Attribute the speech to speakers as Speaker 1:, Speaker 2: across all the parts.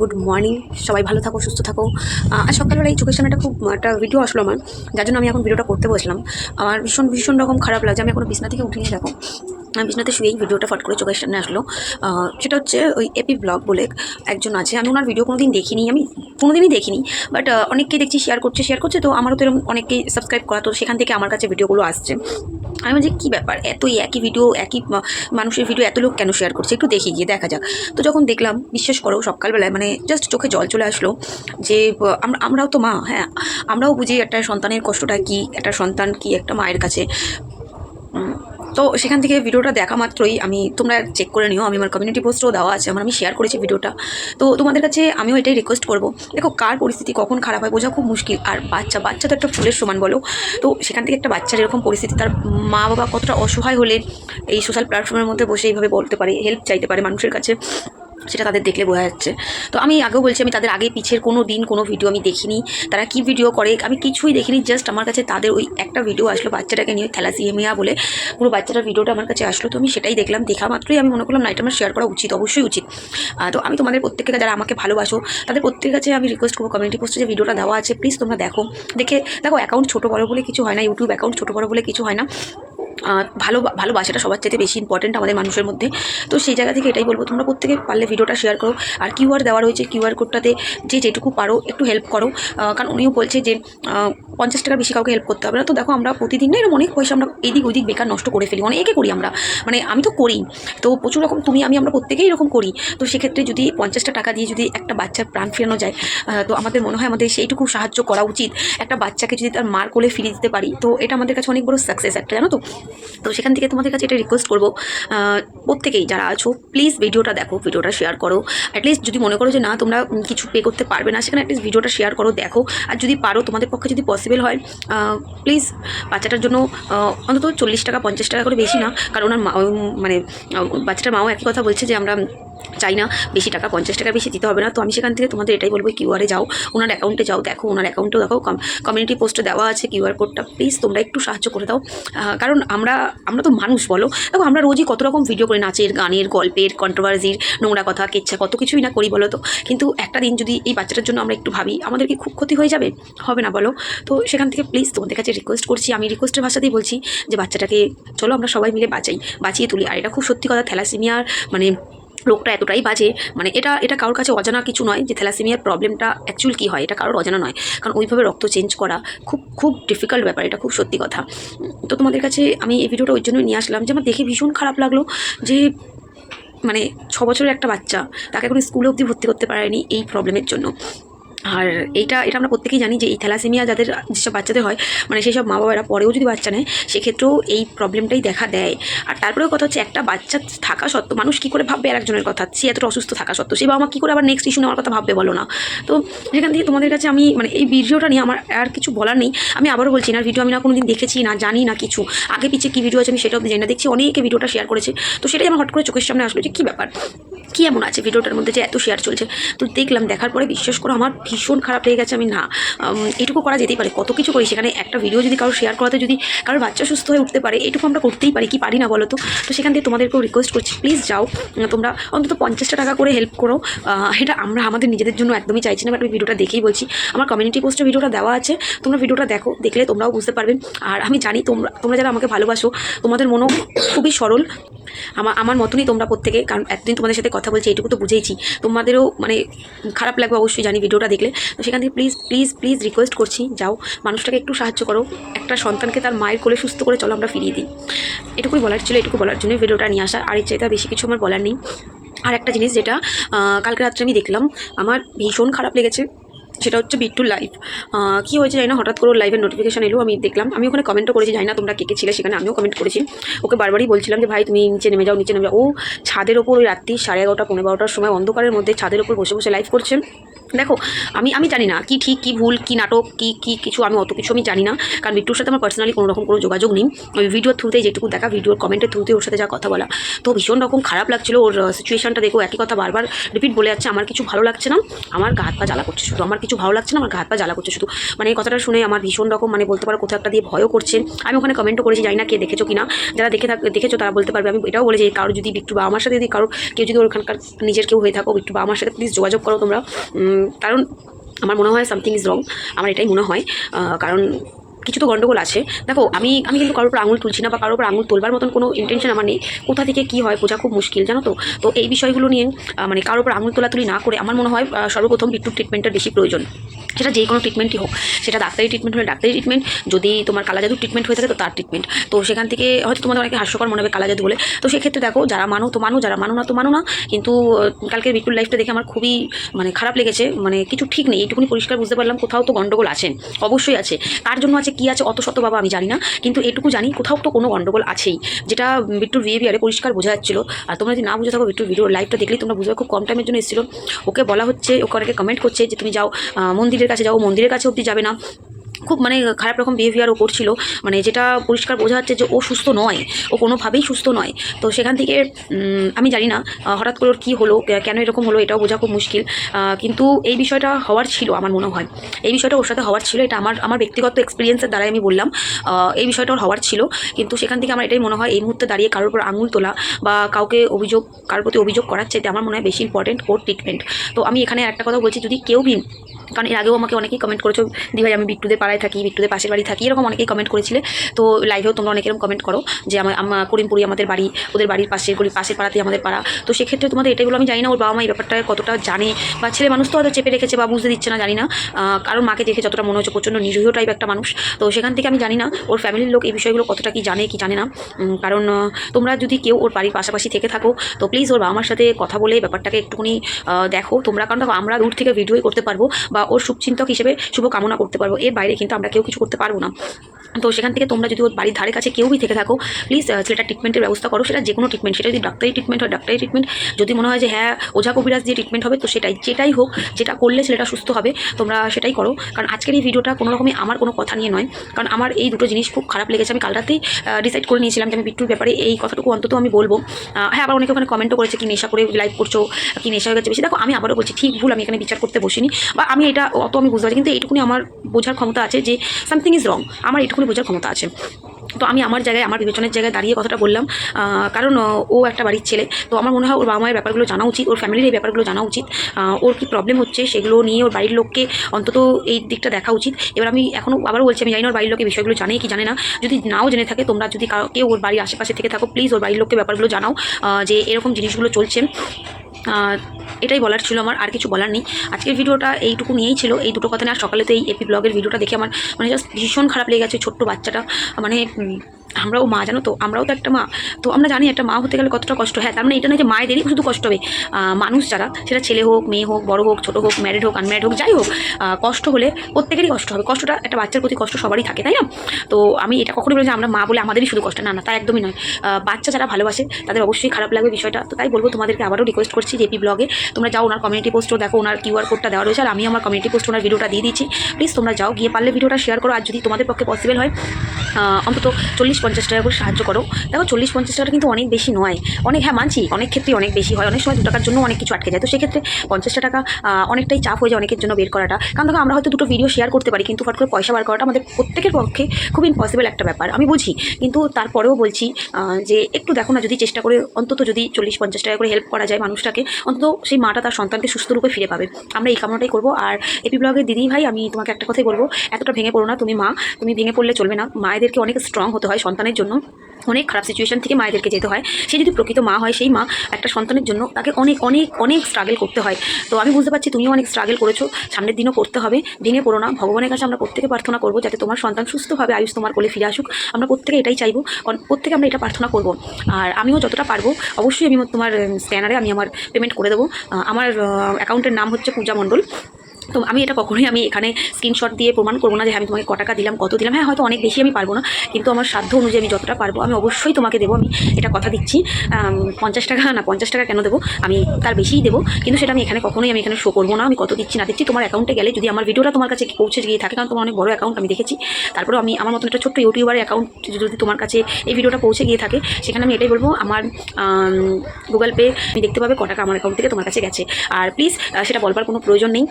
Speaker 1: Good morning সবাই ভালো থাকো, সুস্থ থাকো। আর সকালবেলা এই চোখের সামনে একটা খুব, একটা ভিডিও আসলো আমার, যার জন্য আমি এখন ভিডিওটা করতে বসলাম। আমার ভীষণ ভীষণ রকম খারাপ লাগছে। আমি এখন বিছনা থেকে উঠিনি দেখো। বিছনাতে শুয়েই ভিডিওটা ফট করে চোখের সামনে আসলো। সেটা হচ্ছে ওই এপি ব্লগ বলে একজন আছে। আমি ওনার ভিডিও কোনোদিন দেখিনি, আমি কোনোদিনই দেখিনি। বাট অনেককেই দেখছি শেয়ার করছে শেয়ার করছে। তো আমারও তো এরকম অনেকেই সাবস্ক্রাইব করা, তো সেখান থেকে আমার কাছে ভিডিওগুলো আসছে। আমি বলছি, কী ব্যাপার? এতই একই ভিডিও একই মানুষের ভিডিও এত লোক কেন শেয়ার করছে? একটু দেখি গিয়ে, দেখা যাক। তো যখন দেখলাম, বিশ্বাস করো, সকালবেলায় মানে জাস্ট চোখে জল চলে আসলো যে আমরা, আমরাও তো মা হ্যাঁ আমরাও বুঝি একটা সন্তানের কষ্টটা কী, একটা সন্তান কি একটা মায়ের কাছে। তো সেখান থেকে ভিডিওটা দেখা মাত্রই আমি, তোমরা চেক করে নিও, আমি আমার কমিউনিটি পোস্টও দেওয়া আছে, আমার, আমি শেয়ার করেছি ভিডিওটা। তো তোমাদের কাছে আমিও এটাই রিকোয়েস্ট করব। দেখো, কার পরিস্থিতি কখন খারাপ হয় বোঝা খুব মুশকিল। আর বাচ্চা বাচ্চা তো একটা ফুলের সমান বলো। তো সেখান থেকে একটা বাচ্চার এরকম পরিস্থিতি, তার মা বাবা কতটা অসহায় হলে এই সোশ্যাল প্ল্যাটফর্মের মধ্যে বসে এইভাবে বলতে পারে হেল্প চাইতে পারে মানুষের কাছে। সেটা তাদের দেখলে বোঝা যাচ্ছে। তো আমি আগেও বলছি, আমি তাদের আগে পিছের কোনো দিন কোনো ভিডিও আমি দেখিনি। তারা কি ভিডিও করে, আমি কিছুই দেখিনি জাস্ট আমার কাছে তাদের ওই একটা ভিডিও আসলো বাচ্চাটাকে নিয়ে থ্যালাসিয়েমিয়া বলে। পুরো বাচ্চাটার ভিডিওটা আমার কাছে আসলো, তো আমি সেটাই দেখলাম। দেখা মাত্রই আমি মনে করলাম, না, এটা আমার শেয়ার করা উচিত, অবশ্যই উচিত। তো আমি তোমাদের প্রত্যেককে, যারা আমাকে ভালোবাসো, তাদের প্রত্যেকের কাছে আমি রিকোয়েস্ট করব কমিউনিটি পোস্টে যে ভিডিওটা দেওয়া আছে প্লিজ তোমরা দেখো। দেখে, দেখো অ্যাকাউন্ট ছোটো বড়ো বলে কিছু হয় না ইউটিউব অ্যাকাউন্ট ছোটো বড়ো বলে কিছু হয় না। ভালো ভালোবাসাটা সবার চাইতে বেশি ইম্পর্টেন্ট আমাদের মানুষের মধ্যে। তো সেই জায়গা থেকে এটাই বলব, তোমরা প্রত্যেকে পারলে ভিডিওটা শেয়ার করো। আর কিউআর দেওয়া রয়েছে কিউআর কোডটাতে যে যেটুকু পারো একটু হেল্প করো। কারণ উনিও বলছে যে পঞ্চাশ টাকা বেশি কাউকে হেল্প করতে হবে না। তো দেখো আমরা প্রতিদিন এরকম অনেক পয়সা আমরা এদিক ওদিক বেকার নষ্ট করে ফেলি, অনেকে করি আমরা। মানে আমি তো করি। তো প্রচুর রকম তুমি, আমি, আমরা প্রত্যেকেই এরকম করি। তো সেক্ষেত্রে যদি পঞ্চাশটা টাকা দিয়ে যদি একটা বাচ্চার প্রাণ ফেরানো যায় তো আমাদের মনে হয় আমাদের সেইটুকু সাহায্য করা উচিত। একটা বাচ্চাকে যদি তার মার কোলে ফিরিয়ে দিতে পারি, তো এটা আমাদের কাছে অনেক বড় সাকসেস একটা, জানো তো? তো সেখান থেকে তোমাদের কাছে এটা রিকোয়েস্ট করব। প্রত্যেকেই যারা আছো প্লিজ ভিডিওটা দেখো, ভিডিওটা শেয়ার করো। অ্যাটলিস্ট যদি মনে করো যে না, তোমরা কিছু পে করতে পারবে না, সেখানে অ্যাটলিস্ট ভিডিওটা শেয়ার করো, দেখো। আর যদি পারো, তোমাদের পক্ষে যদি পসিবল হয় প্লিজ বাচ্চাটার জন্য অন্তত চল্লিশ টাকা, পঞ্চাশ টাকা করে বেশি না। কারণ ওনার মা মানে বাচ্চাটার মাও একই কথা বলছে যে আমরা চাই না, বেশি টাকা, পঞ্চাশ টাকা বেশি দিতে হবে না। তো আমি সেখান থেকে তোমাদের এটাই বলব কিউআরে যাও, ওনার অ্যাকাউন্টে যাও, দেখো ওনার অ্যাকাউন্টেও দেখো কমিউনিটি পোস্টে দেওয়া আছে কিউআর কোডটা প্লিজ তোমরা একটু সাহায্য করে দাও। কারণ আমরা আমরা তো মানুষ বলো। দেখো আমরা রোজই কত রকম ভিডিও করি নাচের, গানের, গল্পের কন্ট্রোভার্সির নোংরা কথা, কেচ্ছা, কত কিছুই না করি বলো তো। কিন্তু একটা দিন যদি এই বাচ্চাটার জন্য আমরা একটু ভাবি, আমাদের কি খুব ক্ষতি হয়ে যাবে? হবে না বলো। তো সেখান থেকে প্লিজ তোমাদের কাছে রিকোয়েস্ট করছি। আমি রিকোয়েস্টের ভাষাতেই বলছি যে বাচ্চাটাকে, চলো আমরা সবাই মিলে বাঁচাই, বাঁচিয়ে তুলি। আর এটা খুব সত্যি কথা, থ্যালাসিমিয়ার মানে রোগটা এতটাই বাজে মানে এটা এটা কারোর কাছে অজানা কিছু নয় যে থ্যালাসেমিয়ার প্রবলেমটা অ্যাকচুয়াল কী হয়, এটা কারোর অজানা নয়। কারণ ওইভাবে রক্ত চেঞ্জ করা খুব খুব ডিফিকাল্ট ব্যাপার, এটা খুব সত্যি কথা। তো তোমাদের কাছে আমি এই ভিডিওটা ওই জন্যই নিয়ে আসলাম যে আমার দেখে ভীষণ খারাপ লাগল যে মানে ছ বছরের একটা বাচ্চা, তাকে এখন স্কুলে অবধি ভর্তি করতে পারেনি এই প্রবলেমের জন্য। আর এইটা এটা আমরা প্রত্যেকেই জানি যে এই থ্যালাসেমিয়া যাদের, যেসব বাচ্চাদের হয় মানে সেই সব মা বাবারা পরেও যদি বাচ্চা নেয়, সেক্ষেত্রেও এই প্রবলেমটাই দেখা দেয়। আর তারপরেও কথা হচ্ছে, একটা বাচ্চা থাকা সত্ত্বেও মানুষ কী করে ভাববে আর একজনের কথা? সে এতটা অসুস্থ থাকা সত্ত্বেও, সে বাবা মা কী করে আবার নেক্সট ইস্যু নেওয়ার কথা ভাববে বলো না? তো সেখান থেকে তোমাদের কাছে আমি মানে এই ভিডিওটা নিয়ে আমার আর কিছু বলার নেই, আমি আবারও বলছি না ভিডিও আমি না কোনো দিন দেখেছি না, জানি না কিছু। আগে পিছিয়ে কী ভিডিও আছে আমি সেটাও জানি দেখছি অনেকে ভিডিওটা শেয়ার করেছে। তো সেটাই আমার হট করে চোখের সামনে আসলো যে কী ব্যাপার? কী এমন আছে ভিডিওটার মধ্যে যে এত শেয়ার চলছে? তো দেখলাম, দেখার পরে বিশ্বাস করো, আমার ভীষণ খারাপ লেগে গেছে, আমি না এটুকু করা যেতেই পারে, কত কিছু করি সেখানে একটা ভিডিও যদি কারও শেয়ার করাতে যদি কারোর বাচ্চা সুস্থ হয়ে উঠতে পারে, এটুকু আমরা করতেই পারি, কি পারি না বলো তো? তো সেখান থেকে তোমাদেরকেও রিকোয়েস্ট করছি প্লিজ যাও তোমরা অন্তত পঞ্চাশটা টাকা করে হেল্প করো এটা আমরা আমাদের নিজেদের জন্য একদমই চাইছি না আমি ভিডিওটা দেখেই বলছি। আমার কমিউনিটি পোস্টে ভিডিওটা দেওয়া আছে, তোমরা ভিডিওটা দেখো, দেখলে তোমরাও বুঝতে পারবে। আর আমি জানি তোমরা তোমরা যারা আমাকে ভালোবাসো, তোমাদের মনও খুবই সরল। আমার আমার মতনই তোমরা প্রত্যেকে, কারণ এতদিন তোমাদের সাথে কথা বলছি, এটুকু তো বুঝেইছি। তোমাদেরও মানে খারাপ লাগবে অবশ্যই, জানি ভিডিওটা দেখলে। তো সেখান থেকে প্লিজ প্লিজ প্লিজ রিকোয়েস্ট করছি। যাও, মানুষটাকে একটু সাহায্য করো। একটা সন্তানকে তার মায়ের কোলে সুস্থ করে চলো, আমরা ফিরিয়ে দিই। এটুকুই বলার ছিল, এটুকু বলার জন্য ভিডিওটা নিয়ে আসা। আর এর চাইতে বেশি কিছু আমার বলার নেই। আর একটা জিনিস যেটা কালকে রাত্রে আমি দেখলাম, আমার ভীষণ খারাপ লেগেছে। সেটা হচ্ছে বিট্টুর লাইভ কী হয়েছে জানি না, হঠাৎ করে লাইভের নোটিফিকেশান এলো, আমি দেখলাম। আমি ওখানে কমেন্টও করেছি, জানি না তোমরা কে কে ছিলে, সেখানে আমিও কমেন্ট করেছি। ওকে বারবারই বলছিলাম যে, ভাই, তুমি নিচে নেমে যাও, নিচে নেমে যাও। ও ছাদের ওপর ওই রাত্রি সাড়ে এগারোটা পনেরো বারোটার সময় অন্ধকারের মধ্যে ছাদের ওপর বসে বসে লাইভ করছে। দেখো, আমি আমি জানি না কি ঠিক, কি ভুল, কি নাটক, কি কি কিছু আমি অত কিছু আমি জানি না। কারণ বিট্টুর সাথে আমার পার্সোনালি কোনো রকম কোনো যোগাযোগ নেই। ওই ভিডিওর থ্রুতেই যেটুকু দেখা ভিডিওর কমেন্টের থ্রুতে ওর সাথে যা কথা বলা। তো ভীষণ রকম খারাপ লাগছিল ওর সিচুয়েশনটা দেখো, একই কথা বারবার রিপিট বলে যাচ্ছে, আমার কিছু ভালো লাগছে না। আমার গা হাত পা জ্বালা করছে শুধু। আমার কিছু কিচ্ছু ভালো লাগছে না, আমার হাত পা জ্বালা করছে শুধু। মানে এই কথাটা শুনে আমার ভীষণ রকম মানে বলতে পারো কোথাও একটা দিয়ে ভয়ও করছে আমি ওখানে কমেন্টও করেছি, জানি না কে দেখেছ কিনা। যারা দেখে থাক দেখেছ তারা বলতে পারবে। আমি এটাও বলেছি, কারও যদি বিট্টু বা আমার সাথে যদি কারও কেউ যদি ওখানকার নিজের কেউ হয়ে থাকো বিট্টু বা আমার সাথে প্লিজ যোগাযোগ করো তোমরা। কারণ আমার মনে হয় সামথিং ইজ রং আমার এটাই মনে হয়। কারণ কিছু তো গন্ডগোল আছে। দেখো আমি আমি কিন্তু কারোর উপর আঙুল তুলছি না বা কারোর উপর আঙুল তোলবার মতন কোনো ইন্টেনশন আমার নেই। কোথা থেকে কী হয় বোঝা খুব মুশকিল জানো তো? তো এই বিষয়গুলো নিয়ে মানে কারোর উপর আঙুল তোলাতুলি না করে আমার মনে হয় সর্বপ্রথম বিট্টুর ট্রিটমেন্টটা বেশি প্রয়োজন। সেটা যে কোনো ট্রিটমেন্টই হোক। সেটা ডাক্তারি ট্রিটমেন্ট হলে ডাক্তারি ট্রিটমেন্ট যদি তোমার কালা জাদুর ট্রিটমেন্ট হয়ে থাকে তো তার ট্রিটমেন্ট তো সেখান থেকে হয়তো তোমাদের অনেকে হাস্যকর মনে হবে কালা জাদু বলে। তো সেক্ষেত্রে দেখো যারা মানো তো মানো যারা মানো না তো মানো না। কিন্তু আহ, কালকের বিট্টুর লাইফটা দেখে আমার খুবই মানে খারাপ লেগেছে। মানে কিছু ঠিক নেই এইটুকুনি পরিষ্কার বুঝতে পারলাম কোথাও তো গন্ডগোল আছে। অবশ্যই আছে। কার জন্য আছে কি আছে, অত শত বাবা আমি জানি না। কিন্তু এটুকু জানি, কোথাও তো কোনো গণ্ডগোল আছেই। যেটা বিট্টুর বিহেভিয়ারে পরিষ্কার বোঝা যাচ্ছিল। আর তোমরা যদি না বুঝে থাকো বিট্টুর ভিডিও লাইভটা দেখলেই তোমরা বুঝবে, খুব কম টাইমের জন্য এসেছিল। ওকে বলা হচ্ছে, ওকে অনেকে কমেন্ট করছে যে, তুমি যাও মন্দিরের কাছে যাও, মন্দিরের কাছে অবধি যাবে না। খুব মানে খারাপ রকম বিহেভিয়ারও করছিল। মানে যেটা পরিষ্কার বোঝা যাচ্ছে যে ও সুস্থ নয়, ও কোনোভাবেই সুস্থ নয়। তো সেখান থেকে আমি জানি না হঠাৎ করে ওর কী হলো কেন এরকম হলো, এটাও বোঝা খুব মুশকিল। কিন্তু এই বিষয়টা হওয়ার ছিল আমার মনে হয়। এই বিষয়টা ওর সাথে হওয়ার ছিল, এটা আমার আমার ব্যক্তিগত এক্সপিরিয়েন্সের দ্বারাই আমি বললাম। এই বিষয়টা ওর হওয়ার ছিল। কিন্তু সেখান থেকে আমার এটাই মনে হয়, এই মুহূর্তে দাঁড়িয়ে কারোর উপর আঙুল তোলা বা কাউকে অভিযোগ, কারোর প্রতি অভিযোগ করার চাইতে আমার মনে হয় বেশি ইম্পর্টেন্ট ওর ট্রিটমেন্ট তো আমি এখানে একটা কথা বলছি, যদি কেউ ভি কারণ এর আগেও আমাকে অনেকেই কমেন্ট করেছ, দি ভাই, আমি বিট্টুদের পাড়ায় থাকি, বিট্টুদের পাশের বাড়ি থাকি, এরকম অনেকেই কমেন্ট করেছিলে। তো লাইভেও তোমরা অনেক এরকম কমেন্ট করো যে আমার করিমপুরি আমাদের বাড়ি, ওদের বাড়ির পাশের গলি, পাশের পাড়াতেই আমাদের পাড়া। তো সেক্ষেত্রে তোমাদের এটাগুলো আমি জানি না ওর বাবা মা এই ব্যাপারটা কতটা জানে, বা ছেলে মানুষ তো হয়তো চেপে রেখেছে বা বুঝতে দিচ্ছে না, জানি না। কারণ মাকে দেখে যতটা মনে হচ্ছে প্রচণ্ড নিরীহ টাইপ একটা মানুষ। তো সেখান থেকে আমি জানি না ওর ফ্যামিলির লোক এই বিষয়গুলো কতটা কি জানে কি জানে না। কারণ তোমরা যদি কেউ ওর বাড়ির পাশাপাশি থেকে থাকো, তো প্লিজ ওর বাবা মার সাথে কথা বলে ব্যাপারটাকে একটুখানি দেখো। তোমরা, কারণ দেখো, আমরা দূর থেকে ভিডিওই করতে পারব, বা ওর শুভচিন্তক হিসেবে শুভ কামনা করতে পারব। এর বাইরে কিন্তু আমরা কেউ কিছু করতে পারব না। তো সেখান থেকে তোমরা যদি ওর বাড়ির ধারে কাছে কেউই থেকে থাকো প্লিজ ছেলেটা ট্রিটমেন্টের ব্যবস্থা করো, সেটা যে কোনো ট্রিটমেন্ট সেটা যদি ডাক্তারি ট্রিটমেন্ট হয় ডাক্তারি ট্রিটমেন্ট যদি মনে হয় যে হ্যাঁ ওঝা কবিরাজ দিয়ে ট্রিটমেন্ট হবে, তো সেটাই, যেটাই হোক, যেটা করলে ছেলেটা সুস্থ হবে, তোমরা সেটাই করো। কারণ আজকের এই ভিডিওটা কোনো রকমই আমার কোনো কথা নিয়ে নয়, কারণ আমার এই দুটো জিনিস খুব খারাপ লেগেছে। আমি কাল রাতেই ডিসাইড করে নিয়েছিলাম যে আমি বিট্টুর ব্যাপারে এই কথাটুকু অন্তত আমি বলব। হ্যাঁ আবার অনেকে ওখানে কমেন্টও করেছে, কি নেশা করে লাইভ করছ? কি নেশা হয়ে গেছে? বেশি দেখো, আমি আবারও বলছি, ঠিক, ভুল, আমি এখানে বিচার করতে বসিনি। বা আমি এটা অত আমি বুঝতে পারছি কিন্তু এইটুকুনি আমার বোঝার ক্ষমতা আছে যে সামথিং ইজ রং আমার এইটুকুনি বোঝার ক্ষমতা আছে। তো আমি আমার জায়গায়, আমার বিবেচনের জায়গায় দাঁড়িয়ে কথাটা বললাম কারণ, ও একটা বাড়ির ছেলে, তো আমার মনে হয় ওর বাবা মায়ের ব্যাপারগুলো জানা উচিত, ওর ফ্যামিলির এই ব্যাপারগুলো জানা উচিত ওর কি প্রবলেম হচ্ছে সেগুলো নিয়ে ওর বাড়ির লোককে অন্তত এই দিকটা দেখা উচিত। এবার আমি এখনও আবারও বলছি, আমি জানি না ওর বাড়ির লোকের বিষয়গুলো জানে কি জানে না, যদি নাও জেনে থাকে, তোমরা যদি কেউ ওর বাড়ির আশেপাশে থেকে থাকো প্লিজ ওর বাড়ির লোককে ব্যাপারগুলো জানাও যে এরকম জিনিসগুলো চলছে। এটাই বলার ছিল আমার, আর কিছু বলার নেই। আজকের ভিডিওটা এইটুকু নিয়েই ছিল, এই দুটো কথা আর সকালে তো এই এপি ব্লগের ভিডিওটা দেখে আমার মানে জাস্ট ভীষণ খারাপ লেগে গেছে ছোট্ট বাচ্চাটা। মানে আমরাও মা, জানো তো? আমরাও তো একটা মা। তো আমরা জানি একটা মা হতে গেলে কতটা কষ্ট। হ্যাঁ তার মানে এটা নয় যে মায়েদেরই শুধু কষ্ট হবে। মানুষ যারা, সেটা ছেলে হোক, মেয়ে হোক, বড় হোক, ছোটো হোক ম্যারিড হোক আনম্যারিড হোক, যাই হোক কষ্ট হলে প্রত্যেকেরই কষ্ট হবে। কষ্টটা একটা বাচ্চার প্রতি কষ্ট সবারই থাকে, তাই না? তো আমি এটা কখনোই বলি যে আমরা মা বলে আমাদেরই শুধু কষ্ট। না না তা একদমই নয়। বাচ্চা যারা ভালোবাসে, তাদের অবশ্যই খারাপ লাগবে বিষয়টা। তো তাই বলব তোমাদেরকে আবারও রিকোয়েস্ট করছি জেপি ব্লগে তোমরা যাও, ওনার কমিউনিটি পোস্টও দেখো, ওনার কিউআর কোডটা দেওয়া রয়েছে। আর আমি আমার কমিউনিটি পোস্ট ওনার ভিডিওটা দিয়ে দিচ্ছি। প্লিজ তোমরা যাও, গিয়ে পারলে ভিডিওটা শেয়ার করো। আর যদি তোমাদের পক্ষে পসিবল হয় অন্তত চল্লিশ পঞ্চাশ টাকা করে সাহায্য করো। দেখো চল্লিশ, পঞ্চাশ টাকা কিন্তু অনেক বেশি নয়। অনেক হ্যাঁ মানছি, অনেক ক্ষেত্রে অনেক বেশি হয়। অনেক সময় দু টাকার জন্য অনেক কিছু আটকে যায়। তো সেক্ষেত্রে পঞ্চাশটা টাকা অনেকটাই চাপ হয়ে যায় অনেকের জন্য বের করাটা। কারণ দেখো, আমরা হয়তো দুটো ভিডিও শেয়ার করতে পারি, কিন্তু ফট করে পয়সা বার করাটা আমাদের প্রত্যেকের পক্ষে খুব ইম্পসিবল একটা ব্যাপার। আমি বুঝি, কিন্তু তারপরেও বলছি যে একটু দেখো না, যদি চেষ্টা করে অন্তত যদি চল্লিশ, পঞ্চাশ টাকা করে হেল্প করা যায় মানুষটাকে, অন্তত সেই মাটা তার সন্তানকে সুস্থ রূপে ফিরে পাবে। আমরা এই কামনাটাই করব। আর এপি ব্লগের দিদি ভাই আমি তোমাকে একটা কথাই বলব, এতটা ভেঙে পড়ো না, তুমি মা, তুমি ভেঙে পড়লে চলবে না। মায়েদেরকে অনেক স্ট্রং হতে হয় সন্তানের জন্য অনেক খারাপ সিচুয়েশন থেকে মায়েদেরকে যেতে হয়। সে যদি প্রকৃত মা হয়, সেই মা একটা সন্তানের জন্য তাকে অনেক অনেক অনেক স্ট্রাগল করতে হয়। তো আমি বুঝতে পারছি তুমিও অনেক স্ট্রাগল করেছ। সামনের দিনও করতে হবে। ভেঙে পড়ো না। ভগবানের কাছে আমরা প্রত্যেকে প্রার্থনা করব যাতে তোমার সন্তান সুস্থভাবে আয়ুষ তোমার কোলে ফিরে আসুক। আমরা প্রত্যেকে এটাই চাইব। প্রত্যেকে আমরা এটা প্রার্থনা করব। আর আমিও যতটা পারব, অবশ্যই আমি তোমার স্ক্যানারে আমি আমার পেমেন্ট করে দেবো। আমার অ্যাকাউন্টের নাম হচ্ছে পূজা মণ্ডল। তো আমি এটা কখনোই আমি এখানে স্ক্রিনশট দিয়ে প্রমাণ করব না যে আমি তোমাকে ক টাকা দিলাম, কত দিলাম। হ্যাঁ হয়তো অনেক বেশি আমি পারব না, কিন্তু আমার সাধ্য অনুযায়ী আমি যতটা পারব, আমি অবশ্যই তোমাকে দেবো, আমি এটা কথা দিচ্ছি। পঞ্চাশ টাকা না, পঞ্চাশ টাকা কেন দেবো? আমি তার বেশিই দেবো, কিন্তু সেটা আমি এখানে কখনোই আমি এখানে শো করব না, আমি কত দিচ্ছি না দিচ্ছি, তোমার অ্যাকাউন্টে গেলে যদি আমার ভিডিওটা তোমার কাছে পৌঁছে গিয়ে থাকে, কারণ তোমার অনেক বড় অ্যাকাউন্ট আমি দেখেছি তারপরে আমি আমার মতন একটা ছোট্ট ইউটিউবার অ্যাকাউন্ট যদি তোমার কাছে এই ভিডিওটা পৌঁছে গিয়ে থাকে, সেখানে আমি এটাই বলব, আমার গুগল পে আমি দেখতে পাবে ক টাকা আমার অ্যাকাউন্ট থেকে তোমার কাছে গেছে। আর প্লিজ সেটা বলবার কোনো প্রয়োজন নেই।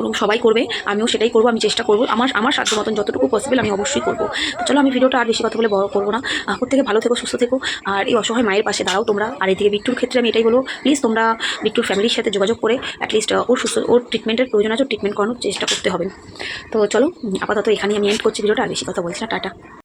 Speaker 1: এবং সবাই করবে, আমিও সেটাই করব, আমি চেষ্টা করব। আমার আমার সাধ্য মতন যতটুকু পসিবল আমি অবশ্যই করব। তো চলো, আমি ভিডিওটা আর বেশি কথা বলে বড় করব না। প্রত্যেকে ভালো থেকো, সুস্থ থেকো। আর এই অসহায় মায়ের পাশে দাঁড়াও তোমরা। আর এদিকে বিট্টুর ক্ষেত্রে আমি এটাই বলব প্লিজ তোমরা বিট্টুর ফ্যামিলির সাথে যোগাযোগ করে অ্যাটলিস্ট ওর সুস্থ, ওর ট্রিটমেন্টের প্রয়োজন আছে ট্রিটমেন্ট করানোর চেষ্টা করতে হবে। তো চলো আপাতত এখানেই আমি এন্ড করছি ভিডিওটা, আর বেশি কথা বলছি না, টাটা।